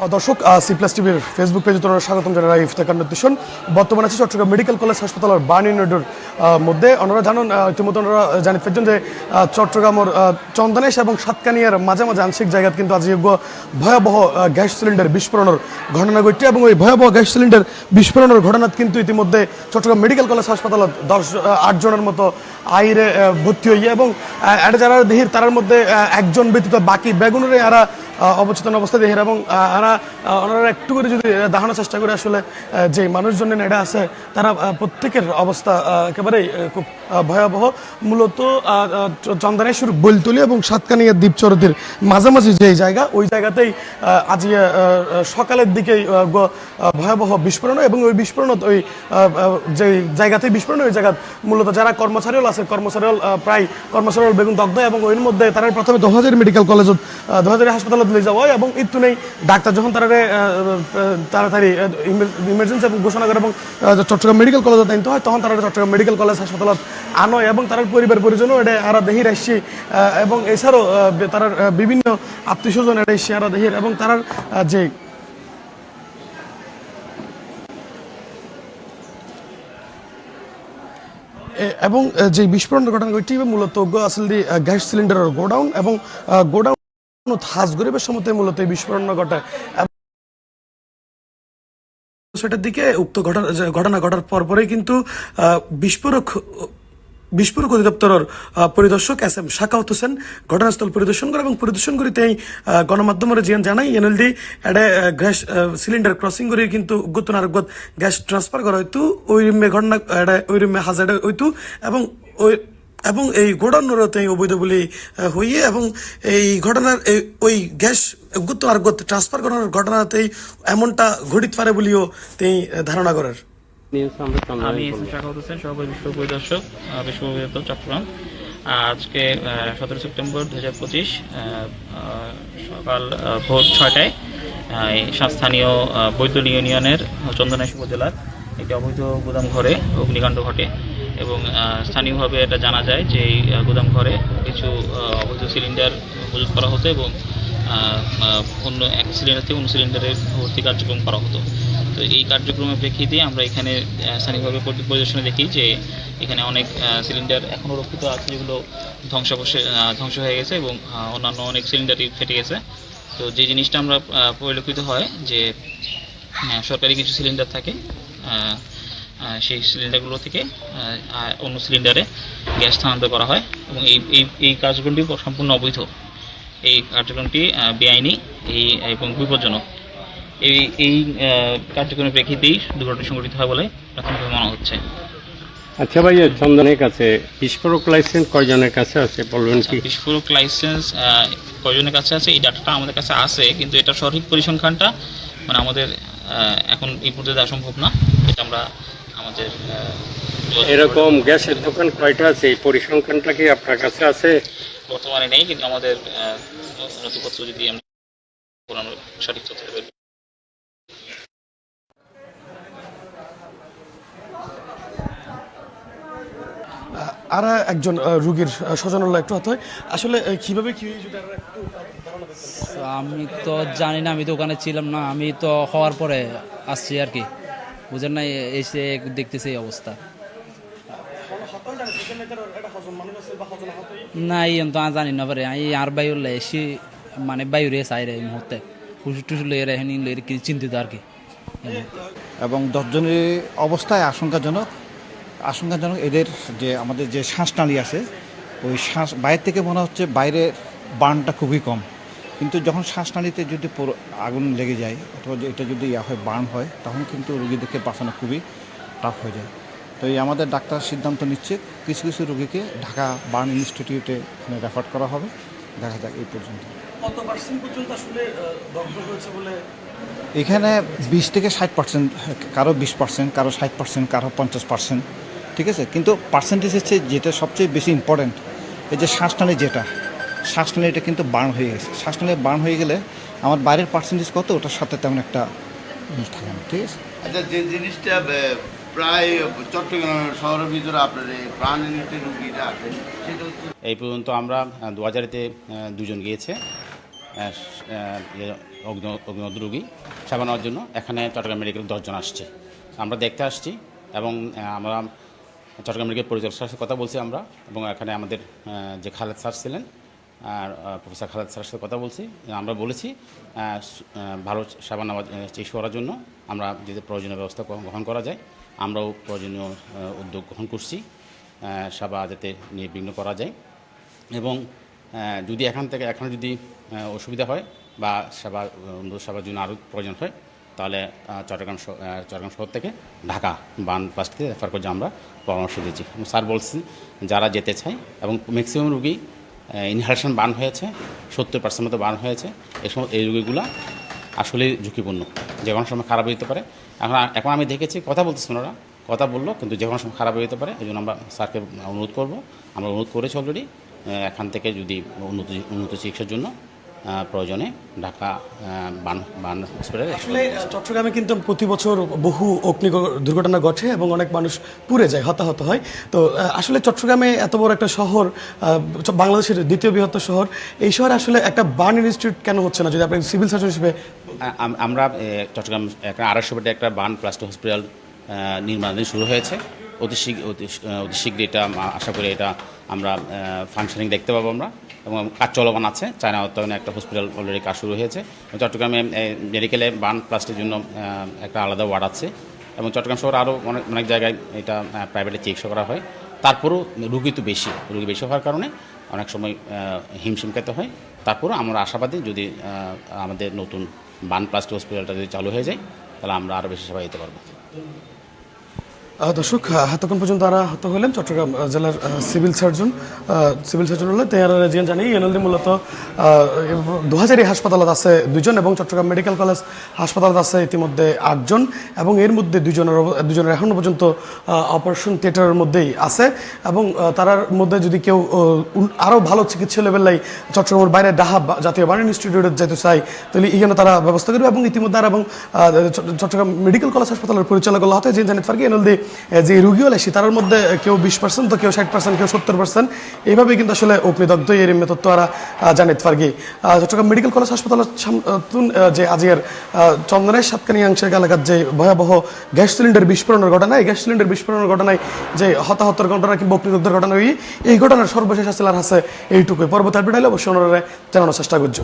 দর্শক C plus টিভির Facebook পেজে তোমার স্বাগতম জানাই ইফতেখার নির্দেশন। বর্তমানে আছে চট্টগ্রাম মেডিকেল কলেজ হাসপাতালের বার্ন ইউনিটের মধ্যে। ওনারা জানেন ইতিমধ্যে ওনারা জানি ফেলছেন যে চট্টগ্রামের চন্দনেশ এবং সাতকানিয়ার মাঝে মাঝে আংশিক জায়গাত কিন্তু আজ ভয়াবহ গ্যাস সিলিন্ডার বিস্ফোরণের ঘটনা ঘটছে এবং ওই ভয়াবহ গ্যাস সিলিন্ডার বিস্ফোরণের ঘটনাত কিন্তু ইতিমধ্যে চট্টগ্রাম মেডিকেল কলেজ হাসপাতালত দশ আহ, আট জনের মতো আইরে ভর্তি হইয়ে এবং এটা যারা দেহির তার মধ্যে একজন ব্যতীত বাকি বেগুনের এরা অবচেতন অবস্থা দেখে এবং আরা ওনারা একটু করে যদি দাঁড়ানোর চেষ্টা করে আসলে যে মানুষজনের এটা আছে, তারা প্রত্যেকের অবস্থা একেবারেই খুব ভয়াবহ, মূলত চন্দনেশ্বর বৈলতলি এবং সাতকানিয়া দ্বীপচরতির মাঝামাঝি যে জায়গা, ওই জায়গাতেই আজ সকালের দিকেই ভয়াবহ বিস্ফোরণ এবং ওই বিস্ফোরণ ওই যে জায়গাতেই বিস্ফোরণ, ওই জায়গা মূলত যারা কর্মচারীও আছে, কর্মচারীও প্রায় কর্মচারী বেগুন দগ্ধ এবং ওর মধ্যে তারা প্রথমে দোহাজারি মেডিকেল কলেজত দোহাজারি হাসপাতালত নিয়ে যাওয়া হয় এবং একটু নেই ডাক্তার যখন তারা তাড়াতাড়ি ইমার্জেন্সি এবং ঘোষণা করে এবং চট্টগ্রাম মেডিকেল কলেজত আনতে হয়, তখন তারা চট্টগ্রাম মেডিকেল কলেজ হাসপাতালত আনো এবং তার পরিবার পরিজনও এটা আরা দেহির আসছি এবং এছাড়াও তার বিভিন্ন আত্মীয় স্বজন এটা এসছে আরা দেহির এবং তার যে এবং যে বিস্ফোরণের ঘটনা ঘটছে মূলত আসলে গ্যাস সিলিন্ডারের গোডাউন এবং গোডাউন হাজ গরিবের সময় মূলত এই বিস্ফোরণ ঘটে। সেটার দিকে উক্ত ঘটনা ঘটনা ঘটার পর পরেই কিন্তু বিস্ফোরক বিস্ফোরক অধিদপ্তরের পরিদর্শক এস এম শাকাউত হোসেন ঘটনাস্থল পরিদর্শন করে এবং পরিদর্শন করিতেই গণমাধ্যমের জিয়ান জানাই, এনএলডি, এডে গ্যাস সিলিন্ডার ক্রসিং করে কিন্তু উগ্গত নারগত গ্যাস ট্রান্সফার করা হইতো, ওই রুমে ঘটনা, এডে, ওই রুমে হাজারে হইতো এবং ওই, এবং এই গোডাউনরতে অবৈধ বলে হইয়ে এবং এই ঘটনার ওই গ্যাস উগ্গত নারগত ট্রান্সফার করার ঘটনাতেই এমনটা ঘটিত পারে বলেও তিনি ধারণা করার আমি করব। হোসেন সহকারী বিশ্ব পরিদর্শক আহ, বিশ্ববিদ্যালয় চট্টগ্রাম আজকে সতেরো সেপ্টেম্বর দু হাজার পঁচিশ সকাল ভোর ছয়টায় স্থানীয় আহ, ইউনিয়নের চন্দনাইশ উপজেলার একটি অবৈধ গুদাম ঘরে অগ্নিকাণ্ড ঘটে এবং স্থানীয়ভাবে এটা জানা যায় যে এই গুদাম ঘরে কিছু অবৈধ সিলিন্ডার মজুত করা হতো এবং অন্য এক সিলিন্ডার থেকে অন্য সিলিন্ডারে ভর্তি কার্যক্রম করা হতো তো এই কার্যক্রমের প্রেক্ষিতে আমরা এখানে স্থানীয়ভাবে পরি- পরিদর্শনে দেখি যে এখানে অনেক সিলিন্ডার এখনও রক্ষিত আছে যেগুলো ধ্বংসাবশে ধ্বংস হয়ে গেছে এবং অন্যান্য অনেক সিলিন্ডারই ফেটে গেছে। তো যে জিনিসটা আমরা পরিলক্ষিত হয় যে সরকারি কিছু সিলিন্ডার থাকে সেই সিলিন্ডারগুলো থেকে অন্য সিলিন্ডারে গ্যাস স্থানান্তর করা হয় এবং এই এই এই কার্যক্রমটি সম্পূর্ণ অবৈধ। এই কার্যক্রমটি বেআইনি, এই, এবং বিপজ্জনক। এই এই কার্যক্রমের প্রেক্ষিতেই দুর্ঘটনা সংঘটিত হয় বলে প্রাথমিকভাবে মনে হচ্ছে। আচ্ছা ভাইয়া চন্দনের কাছে বিস্ফোরক লাইসেন্স কয়জনের কাছে আছে বলবেন কি? বিস্ফোরক লাইসেন্স কয়জনের কাছে আছে? এই ডাটাটা আমাদের কাছে আছে কিন্তু এটা সঠিক পরিসংখ্যানটা মানে আমাদের এখন এই পর্যায়ে দেওয়া সম্ভব না। এটা আমরা আমাদের এরকম গ্যাসের দোকান কয়টা আছে? এই পরিসংখ্যানটা কি আপনার কাছে আছে? বর্তমানে নেই কিন্তু আমাদের নথিপত্র যদি আমরা সঠিক তথ্য আর একজন রুগীর স্বজনরা একটু হাত হয়। আসলে কীভাবে কি যদি একটু ধারণা করতে পারি। আমি তো জানি না আমি তো ওখানে ছিলাম না আমি তো হওয়ার পরে আসছি আর কি। বুঝেন না এসে দেখতেছি এই অবস্থা। না এই তো জানি না পারে এই আর বায়ু এসে মানে বায়ু রে চাই রে এই মুহূর্তে। হুসু টুসু লয়ে রে হেনি লয়ে কি চিন্তিত আর কি। এবং দশজনের অবস্থায় আশঙ্কাজনক আশঙ্কাজনক এদের যে আমাদের যে শ্বাসনালী আছে ওই শ্বাস বাইরে থেকে মনে হচ্ছে বাইরে বার্নটা খুবই কম। কিন্তু যখন শ্বাসনালীতে যদি আগুন লেগে যায় অথবা এটা যদি ইয়া হয় বার্ন হয় তখন কিন্তু রুগীদেরকে বাঁচানো খুবই টাফ হয়ে যায়। তো এই আমাদের ডাক্তার সিদ্ধান্ত নিচ্ছে কিছু কিছু রুগীকে ঢাকা বার্ন ইনস্টিটিউটে এখানে রেফার করা হবে। দেখা যাক এই পর্যন্ত। কত পার্সেন্ট পর্যন্ত আসলে দগ্ধ হয়েছে বলে? এখানে বিশ থেকে ষাট পার্সেন্ট কারও বিশ পার্সেন্ট কারও ষাট পার্সেন্ট কারও পঞ্চাশ পার্সেন্ট ঠিক আছে? কিন্তু পার্সেন্টেজ হচ্ছে যেটা সবচেয়ে বেশি ইম্পর্ট্যান্ট এই যে শ্বাসনালী যেটা শ্বাসনালীটা কিন্তু বার্ন হয়ে গেছে। শ্বাসনালী বার্ন হয়ে গেলে আমার বাইরের পার্সেন্টেজ কত? ওটার সাথে তেমন একটা মিল থাকে না ঠিক আছে? আচ্ছা যে জিনিসটা প্রায় চট্টগ্রাম শহরের ভিতরে আপনার এই প্রাণ রুগীরা আছে সেটা এই পর্যন্ত আমরা দু হাজারেতে দুজন গিয়েছে অগ্নিদ রোগী সেবা নেওয়ার জন্য। এখানে চট্টগ্রাম মেডিকেল দশজন আসছে। আমরা দেখতে আসছি এবং আমরা চট্টগ্রাম মেডিকেল পরিচালক স্যারের কথা বলছি আমরা এবং এখানে আমাদের যে খালেদ স্যার ছিলেন আর প্রফেসর খালেদ স্যারের সাথে কথা বলছি। আমরা বলেছি ভালো সেবা নেওয়া আহ, চিকিৎসা করার জন্য আমরা যদি প্রয়োজনীয় ব্যবস্থা গ্রহণ- করা যায় আমরাও প্রয়োজনীয় উদ্যোগ গ্রহণ করছি সেবা যাতে নির্বিঘ্ন করা যায় এবং যদি এখান থেকে এখানে যদি অসুবিধা হয় বা সেবা সেবার জন্য আরও প্রয়োজন হয় তাহলে চট্টগ্রাম চট্টগ্রাম শহর থেকে ঢাকা বান পাশ থেকে রেফার করে আমরা পরামর্শ দিয়েছি। স্যার বলছি যারা যেতে চায় এবং ম্যাক্সিমাম রুগী ইনহালেশন বান হয়েছে, সত্তর পার্সেন্ট মতো বান হয়েছে এই সময় এই রুগীগুলা আসলে ঝুঁকিপূর্ণ। যে কোনো সময় খারাপ হয়ে যেতে পারে। এখন এখন আমি দেখেছি, কথা বলতেছেন ওরা, কথা বলল, কিন্তু যে কোনো সময় খারাপ হয়ে যেতে পারে, এই জন্য আমরা স্যারকে অনুরোধ করব। আমরা অনুরোধ করেছি অলরেডি এখান থেকে যদি উন্নত উন্নত চিকিৎসার জন্য প্রয়োজনে ঢাকা বান বান হসপিটালে আসলে চট্টগ্রামে কিন্তু প্রতি বছর বহু অগ্নি দুর্ঘটনা ঘটে এবং অনেক মানুষ পুড়ে যায় হতাহত হয়। তো আসলে চট্টগ্রামে এত বড় একটা শহর বাংলাদেশের দ্বিতীয় বৃহত্তর শহর এই শহরে আসলে একটা বার্ন ইনস্টিটিউট কেন হচ্ছে না? যদি আপনি সিভিল সার্জন হিসেবে আমরা চট্টগ্রাম একটা আড়াইশো বেডে একটা বান প্লাস্টিক হসপিটাল আহ, নির্মাণাধীন শুরু হয়েছে। অতি অতি শীঘ্রই এটা আশা করি এটা আমরা ফাংশনিং দেখতে পাবো আমরা। এবং কাজ চলমান আছে। চায়না উত্তরণে একটা হসপিটাল অলরেডি কাজ শুরু হয়েছে। চট্টগ্রামে মেডিকেলে বান প্লাস্টের জন্য একটা আলাদা ওয়ার্ড আছে। এবং চট্টগ্রাম শহরে আরও অনেক অনেক জায়গায় এটা প্রাইভেটে চিকিৎসা করা হয়। তারপরেও রুগী তো বেশি, রুগী বেশি হওয়ার কারণে অনেক সময় হিমশিম খেতে হয়। তারপরেও আমরা আশাবাদী যদি আমাদের নতুন বান প্লাস্টিক হসপিটালটা যদি চালু হয়ে যায়, তাহলে আমরা আরও বেশি সেবা দিতে পারব। দর্শক এতক্ষণ পর্যন্ত তারা হত হলেন চট্টগ্রাম জেলার সিভিল সার্জন সিভিল সার্জন হলে তেয়ারা রেজিয়ান জানি, এনএলডি মূলত দু হাজারই হাসপাতালত আছে দুজন এবং চট্টগ্রাম মেডিকেল কলেজ হাসপাতালত আছে ইতিমধ্যে আটজন এবং এর মধ্যে দুজনের দুজনের এখনও পর্যন্ত অপারেশন থিয়েটারের মধ্যেই আছে এবং তারার মধ্যে যদি কেউ আরও ভালো চিকিৎসা লেভেলাই চট্টগ্রামের বাইরে ডাহা জাতীয় বাণিজ্য ইনস্টিটিউটে যেতে চাই, তাহলে এখানে তারা ব্যবস্থা করবে এবং ইতিমধ্যে আর এবং চট্টগ্রাম মেডিকেল কলেজ হাসপাতালের পরিচালক হতে যে জানিত ফার্কি, এনএলডি যে রুগীও লেসি তার মধ্যে কেউ বিশ পার্সেন্ট তো কেউ ষাট পার্সেন্ট কেউ সত্তর পার্সেন্ট এইভাবে কিন্তু আসলে অগ্নিদগ্ধ এর তথ্য আর জানিত আহ, চট্টগ্রাম মেডিকেল কলেজ হাসপাতালের যে আজকের চন্দনের সাতকানি অংশের এলাকার যে ভয়াবহ গ্যাস সিলিন্ডার বিস্ফোরণের ঘটনা এই গ্যাস সিলিন্ডার বিস্ফোরণের ঘটনায় যে হতাহতের ঘটনা কিংবা অগ্নিদগ্ধের ঘটনা এই ঘটনার সর্বশেষ আসলে আর আছে এইটুকুই। পরবর্তী আপডেট হলে অবশ্যই ওনারা জানানোর চেষ্টা করছি।